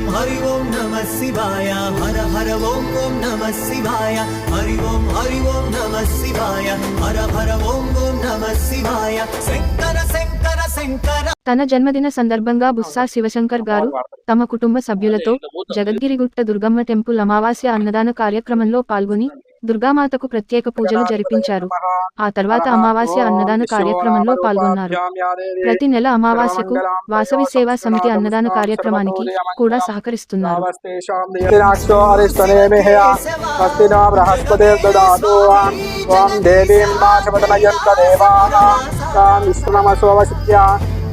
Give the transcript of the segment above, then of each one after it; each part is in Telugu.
ఓం హరి ఓం నమ శివాయ. హర హర ఓం ఓం నమ శివాయ. హరి ఓం హరి ఓం నమ శివాయ. హర హర ఓం ఓం నమ శివాయ. శంకర శంకర శంకర. తన జన్మదిన సందర్భంగా బుస్సా శివశంకర్ గారు తమ కుటుంబ సభ్యులతో జగద్గిరిగుట్ట దుర్గమ్మ టెంపుల్ అమావాస్య అన్నదాన కార్యక్రమంలో పాల్గొని దుర్గామాతకు ప్రత్యేక పూజలు జరిపించారు. ఆ తర్వాత అమావాస్య అన్నదాన కార్యక్రమంలో పాల్గొన్నారు. ప్రతి నెల అమావాస్యకు వాసవి సేవా సమితి అన్నదాన కార్యక్రమానికి కూడా సహకరిస్తున్నారు. ఓం దేవీం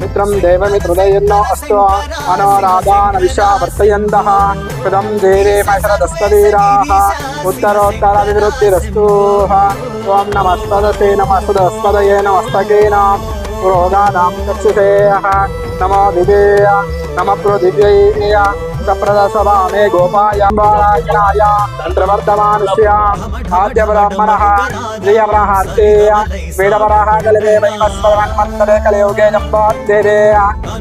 మిత్రం దేవమిత్రుదయన్నో అస్తు అనోరాధాన విశావర్తయందః కృతం దేవే శరదస్తవీరాः ఉత్తరోత్తర వివృత్తిరస్తు ఓం నమస్తదతే నమస్తదస్పదయే నమస్తకేన పురోగానాం చక్షుషేయः నమో దివేయ నమ పృథివ్యేయ సప్రదసభా మే గోపాయ బాలాయనాయ ప్రవర్తమానస్య ఆద్య బ్రాహ్మణः ప్రియబ్రహార్తేయ వేదవరాహ కలవే వైమస్మన్మంతరే కలియుగే జంబాద్దేయ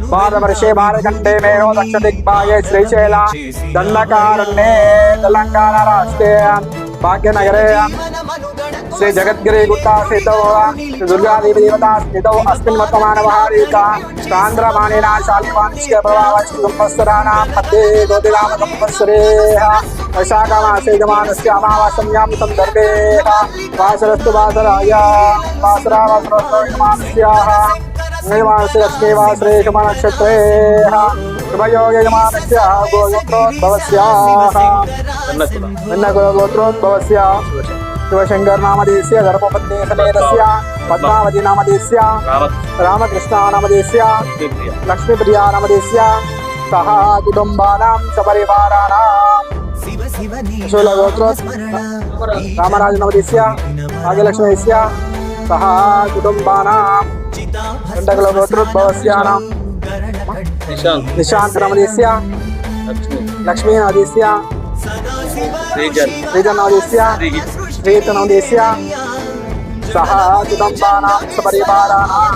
భారతవర్షే భారతఖండే మేనో దక్ష దిగ్భాగే శ్రీశైల से जगद्गिरिगुट्टा स्थितौ दुर्गादेवीदेवता स्थितौ अस्मिन् वर्तमानमहारेका सान्द्रमानेन शालिवांश्य प्रभावश्च संवत्सराणां मध्ये गोतिनामकं वत्सरेः वैशाखमासे यमानस्य अमावासंयां सन्दर्भे वासरस्तु वासराय वासरावासरस्तमानस्याः नैवासरे अस्मे वासरे शुभनक्षत्रेः शुभयोगयमानस्याः गोगोत्रोद्भवस्याः। भिन्नकुलगोत्रोद्भवस्याः శివశంకర్ నామదేశ్య సమేతస్య పద్మావతి నామదేశ్య రామకృష్ణ నామదేశ్య లక్ష్మీప్రియా నామదేశ్య సహ కుటుంబానాం సపరివారాణాం శివ శివ శూలగోత్రో రామరాజు నమదేశ్య భాగ్యలక్ష్మీస్య సహ కుటుంబానాం గంటకుల గోత్రోద్భవస్యానాం నిశాంత్ నిశాంత్ నమదేశ్య లక్ష్మీ నమదేశ్య శ్రీజన్ శ్రీజన్ నమదేశ్య శ్రీత నమదేశ్య సహ కుటుంబానాం సపరివారాణాం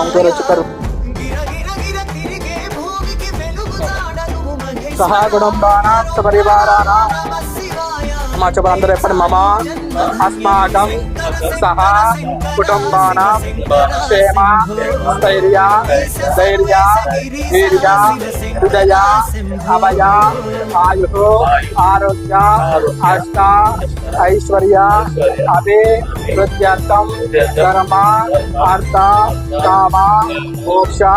ఓంకారచుకరు సహ కుటుంబానాం సపరివారాణాం మా చెప్పందరూ ఎప్పటి మమ सह कुटुम्बानां क्षेमा स्थैर्या धैर्या, वीर्या, हृदया, अभया, आयुः, आरोग्या अष्टा ऐश्वर्या, अभे, वृद्ध्यर्थं धर्मा अर्था कामा, मोक्षा,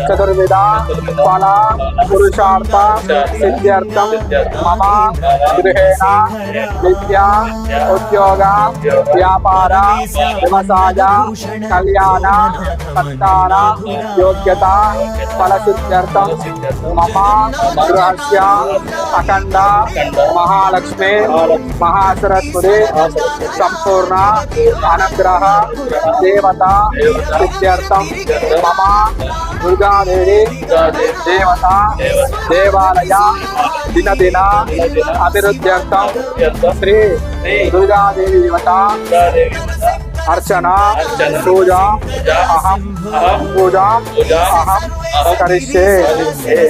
चतुर्विधा, फला, पुरुषार्थ, सिद्ध्यर्थं, मम गृह विद्या, उद्योग, व्यापार सारा वसाजा कल्याणा सत्तारा योग्यता फलसिद्ध्यर्थम ममा रहस्या अखंडा महालक्ष्मी महासरस्वते संपूर्ण अनुग्रह देवता सिद्ध्यर्थम ममा దుర్గాదేవి దేవత దేవాలయ దినదిన అభివృద్ధ్యర్థం శ్రీ దుర్గాదేవి దేవత అర్చన పూజ అహం పూజ అహం కరిష్యే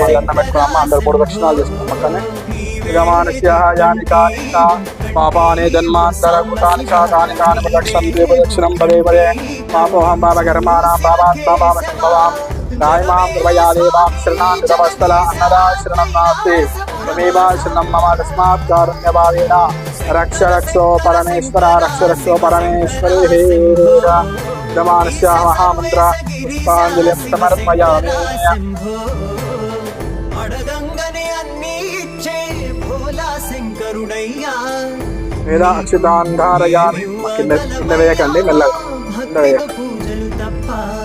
దండం పెట్టుకున్నాము అందరు మూడు దక్షిణాలు చేసుకున్నాం పక్కనే యమానస్య యాని కాని పాపాని జన్మాంతర కృతాని చ కాని కాని ప్రదక్షిణం ప్రదక్షిణం పదే పదే పాపోహం పాపకర్మాణం పాపాత్మా పాపసంభవాం నాయమాం కృపయా దేవాం శరణాం కృతవస్థల అన్నదా శరణం నాస్తి త్వమేవ శరణం మమ తస్మాత్ కారుణ్యభావేన రక్ష రక్షో పరమేశ్వర రక్ష రక్షో పరమేశ్వరి యమానస్య మహామంత్ర పుష్పాంజలిం సమర్పయామి అడగంగనే అన్ని ఇచ్చే భోలా శంకరుడయ్యా వేద అక్షితాంధారయామి కింద కింద వేయకండి మెల్లగా కింద వేయకండి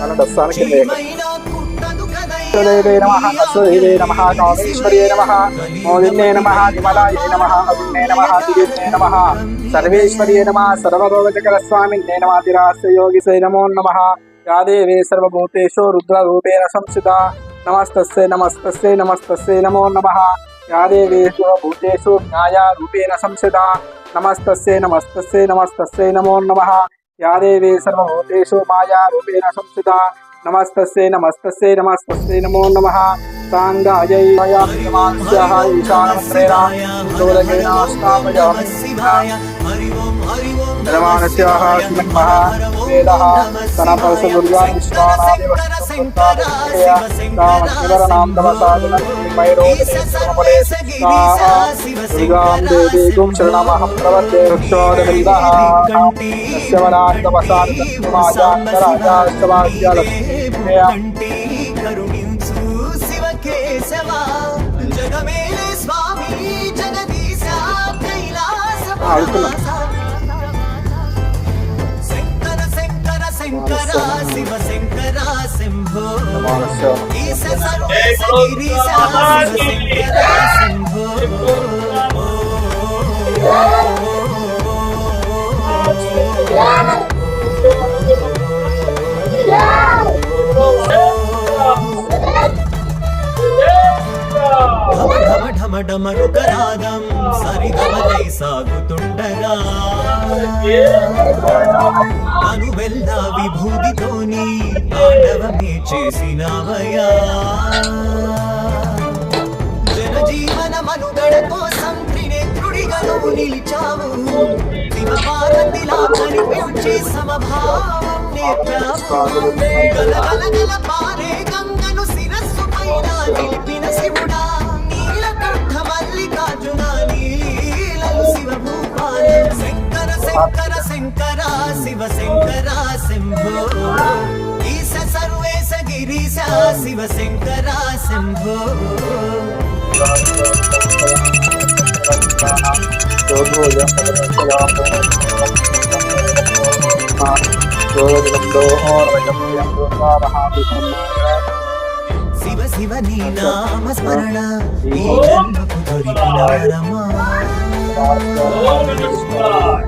మన దస్తానికి కింద వేయకండి దేవే నమ అశ్వదేవే నమ కామేశ్వర్యే నమ మోదిన్నే నమ విమలాయ నమ అరుణే నమ దివ్యే నమ సర్వేశ్వర్యే నమ సర్వరోగచకర స్వామిన్నే నమ యోగిసే నమో నమ యా దేవే సర్వభూతేషు రుద్రరూపేణ సంసిత నమస్తస్సే నమస్తస్సే నమస్తస్సే నమో నమ యా దేవే సర్వభూతేషు జ్ఞాయారూపేణ సంసిత నమస్తస్సే నమస్తస్సే నమస్తస్సే నమో నమ యా దేవే సర్వభూతేషు మాయారూపేణ సంసిత నమస్తస్యై నమస్తస్యై నమస్తస్యై నమో నమ. సాంగాయై ప్రియమాస్యాహ ఈశానముద్రేణ దూలకేన స్థాపయామి ధర్మానస్యాహ శ్రీమన్మః వేదః. సనపరస దుర్గా విశ్వానాదేవ రామశివరనాం నమసాదన దుర్గాం దేవీకుం శరణమహం ప్రవర్తే వృక్షోరవిందః శివనాం తపసాని మాజాంతరాజాశ్చవాస్య కంటే కరుణించు శివ కేశవా జగమేలే స్వామి జగదీశ కైలాస శంకర శంకర శంకర శివ శంకర శంభో. శంభో ఢమ రాగం సరిగమలై సాగుతుండగా. అను వెళ్ళ విభూతితోని తాండవమే చేసినవయా జనజీవన మనుగడ కోసం త్రినేత్రుడిగా నువ్వు నిలిచావు. శివపార్వతిలా కనిపించే సమభావం నేర్పావు. గల గల గల పారే గంగను శిరస్సు పైన నిలిపి శంకర శంకర శంకర శివ శంకర శంభో ఈశ సర్వేశ గిరీశ శివ శంకర శంభో శివ శివ నీ నామ స్మరణ ఈ జన్మకు దొరికిన వరమా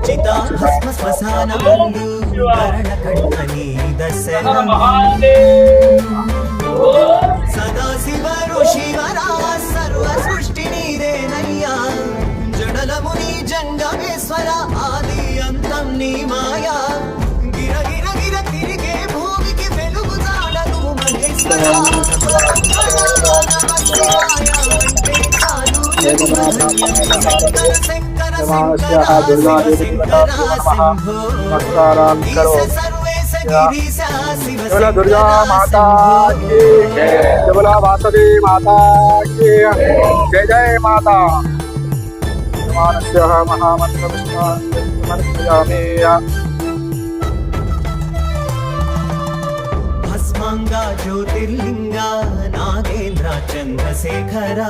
చితాభస్మ శ్మశాన కరణ కంఠ దర్శనం సదా ఋషివరా సర్వ సృష్టి నీదేనయ్యా జడలము నీ జంగమేశ్వర ఆది అంతం నీ మాయా. గిర గిర గిర తిరిగే భూమికి వెలుగు జాడను మహేశ్వర दुर्गा दुर्गा माता की जय। बोला वासुदेव माता की जय। जय माता। महामंत्र विश्वास विष्णु భస్మాంగా జ్యోతిర్లింగ నాగేంద్ర చంద్రశేఖర.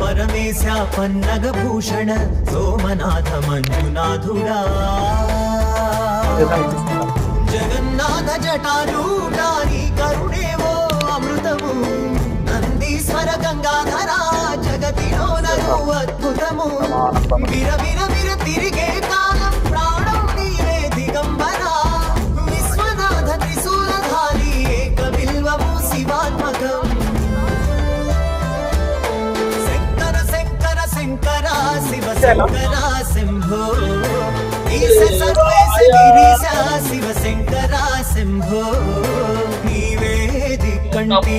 పరమేశ పన్నగ భూషణ సోమనాథ మంజునాథుడా. జగన్నాథ జటారూఢాని కరుణేవో అమృతము. నందీశ్వర గంగాధరా జగతిలో నగు అద్భుతము. విర విర విర శివ శంకర శంభో శివ శంకర శంభో నీవే దిక్కంటి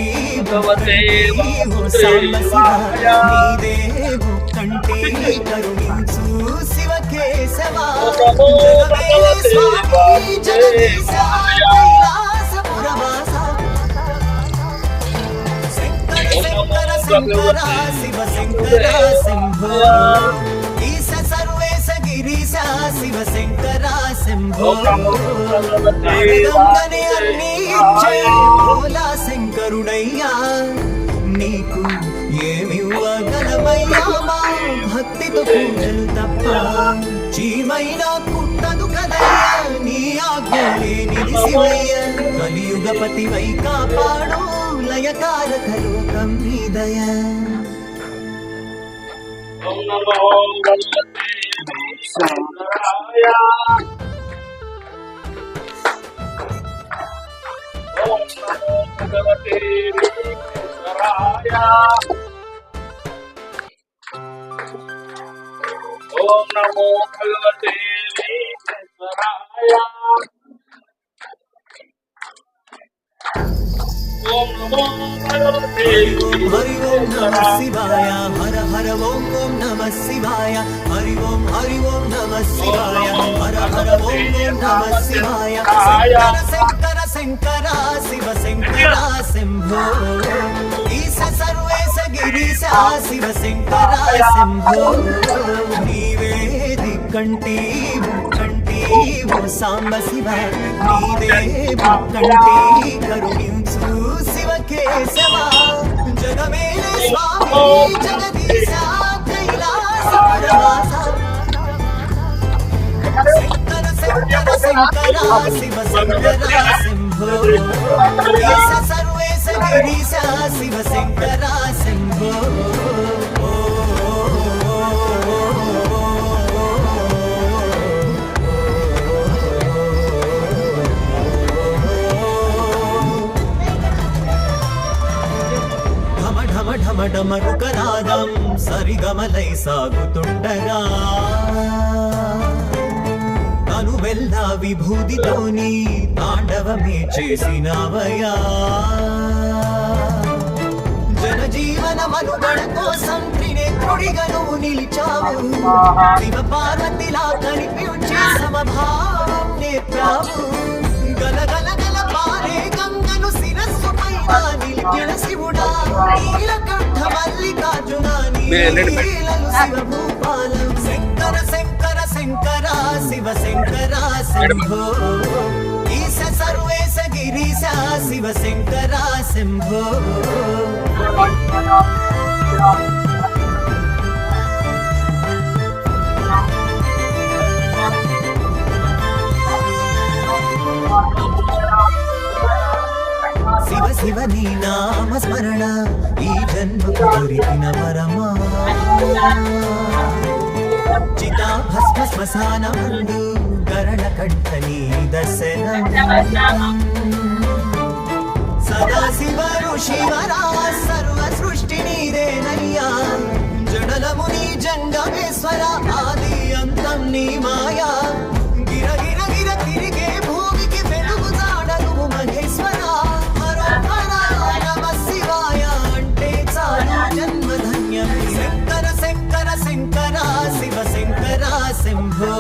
నీదే కంటి కరుణించు శివ కేశవ జగమేలే జగదీశ శంకర శంకర శివ శంకర శంభో. శంకర శంభో అడగంగనే అన్ని ఇచ్చే భోలా శంకరుడయ్యా నీకు ఏమివ్వగలమయ్యా మా భక్తితో పూజలు తప్ప చీమైనా కుట్టదు కదయ్యా. నీ ఆజ్ఞలే నిలిసివయ్య కలియుగపతి వై కాపాడు లయకారక లోకం నీ దయ ఓం నమో భగవతే శంకరాయ ఓం నమో హరి ఓం నమ శివాయ హర హర ఓం ఓం నమ శివాయ హరి ఓం హరి ఓం నమ శివాయ హర హర ఓం ఓం నమ శివాయ శంకర శంకర శివ శంకర శంభో ఈశ సర్వేశ గిరీశ శివ శంకర శంభో నీవే దిక్కంటి కంటి ఓ సాంబ శివ నీవే కంటి కరుణించ శివ కేశవ జగమేలే స్వామి జగదీశ కైలాస పరమాస శంకర శంకర శంకర శివ శంకర శంభో ఈశ సర్వేశ గిరీశ శివ శంకర శంభో ఢమ సరిగమలై సాగుతుండగా తను వెళ్ళ విభూతితోని తాండవమే చేసినవయా జనజీవన మనుగడ కోసం త్రినేత్రుడిగా నువ్వు నిలిచావు. శివ పార్వతిలా కనిపించే సమభావం నేర్పావు నిలిపిన శివుడా నీలకంఠ మల్లికార్జున నీలలు శివ భూపాలం శంకర శంకర శంకర శివ శంకర శంభో. ఈశ సర్వేశ గిరీశ శివ శంకర శంభో. శివ శివ నీ నామ స్మరణ ఈ జన్మకు దొరికిన వరమా? చితా భస్మ శ్మశాన మందు గరణ కంఠ నీ దర్శనం. సదా శివ ఋషివరా సర్వ సృష్టి నీదేనయ్యా జడలము నీ జంగమేశ్వర ఆది అంతం నీ మాయా. शंभो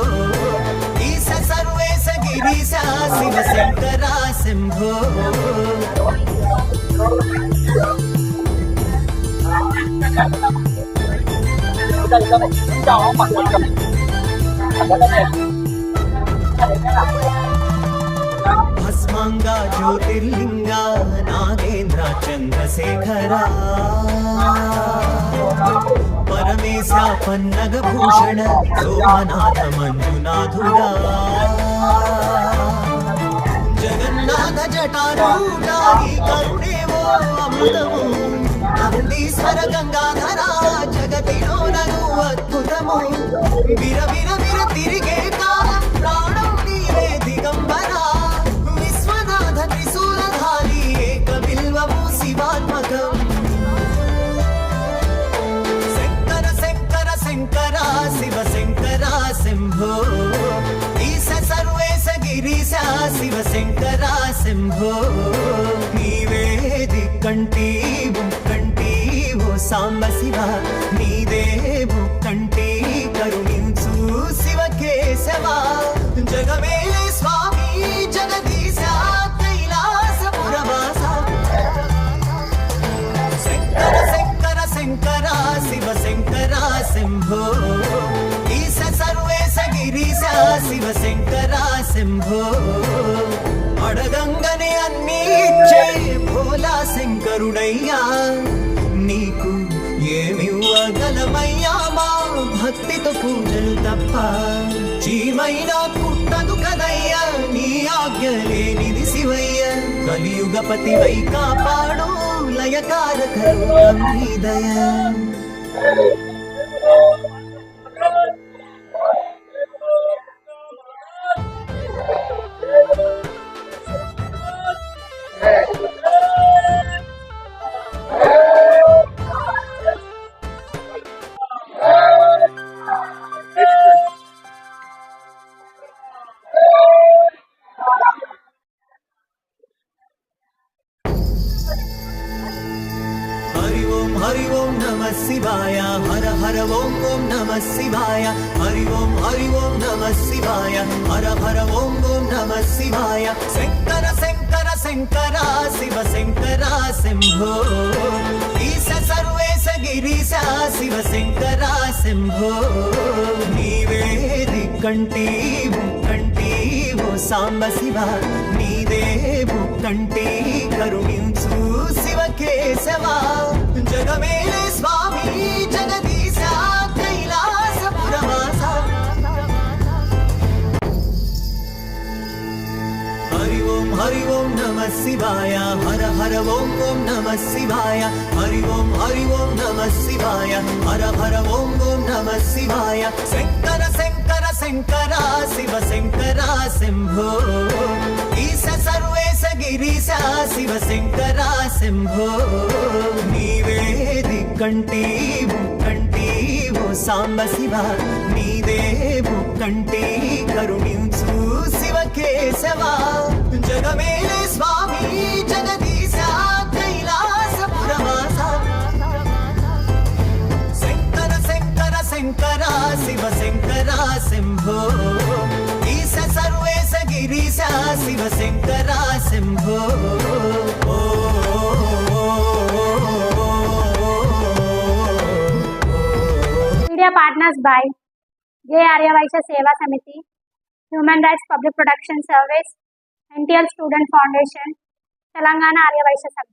ईश Sarvesh Girisha Shiv Shankara Shambho Hãy subscribe cho kênh Ghiền Mì Gõ Để không bỏ lỡ những video hấp dẫn జ్యోతిర్లింగ నాగేంద్ర చంద్రశేఖర. పరమేశ పన్నగ భూషణ సోమనాథ మంజునాథుడా. జగన్నాథ జటారూఢాయి కరుణేవో అమృతము. నందీశ్వర గంగాధర జగతిలో నను అద్భుతము. విర విర విర తిరిగే శంభో ఈశ సర్వేశ గిరీశ శివ శంకర శంభో. నీవే దిక్కంటి బుక్కంటి ఓ సాంబ శివ శివ శంకర శంభో అడగంగనే అన్ని ఇచ్చే భోలా శంకరుడయ్యా నీకు ఏమివ్వగలమయ్యా మా భక్తితో పూజలు తప్ప. చీమైనా పుట్టదు కదయ్యా నీ ఆజ్ఞ లేనిది శివయ్య. కలియుగపతి వై కాపాడు లయకారకరు హృదయ శివాయ హరి ఓం హరి ఓం నమ శివాయ హర హర ఓం ఓం నమ శివాయ శంకర శంకర శంకర శివ శంకర శంభో. ఈశ సర్వేశ గిరీశ శివ శంకర శంభో. నీవే దిక్కంటీవు ఓ సాంబ శివ. నీదే కంటే కరుణించు శివ కేశవా. జగమే స్వామి జగదీ హరి ఓం నమ శివాయ హర హర ఓం ఓం నమ శివాయ హరి ఓం హరి ఓం నమ శివాయ హర హర ఓం ఓం నమ శివాయ శంకర శంకర శంకర శివ శంకర శంభో ఈశ సర్వేశ గిరీశ శివ శంకర శంభో నీవేది కంటి కంటి ఓ సాంబ శివ నీదే కంటి కరుణించు శివ కేశవా జగమేలే స్వామి జగదీశ కైలాసపురవాస శంకర శంకర శంకర శివ శంకర శంభో ఈశ సర్వేశ గిరీశ శివ శంకర శంభో ఓ Media partners by J. Arya Vaishya Seva Samiti, Human Rights Public Protection Service, NTR student foundation Telangana Arya Vaishya Sabha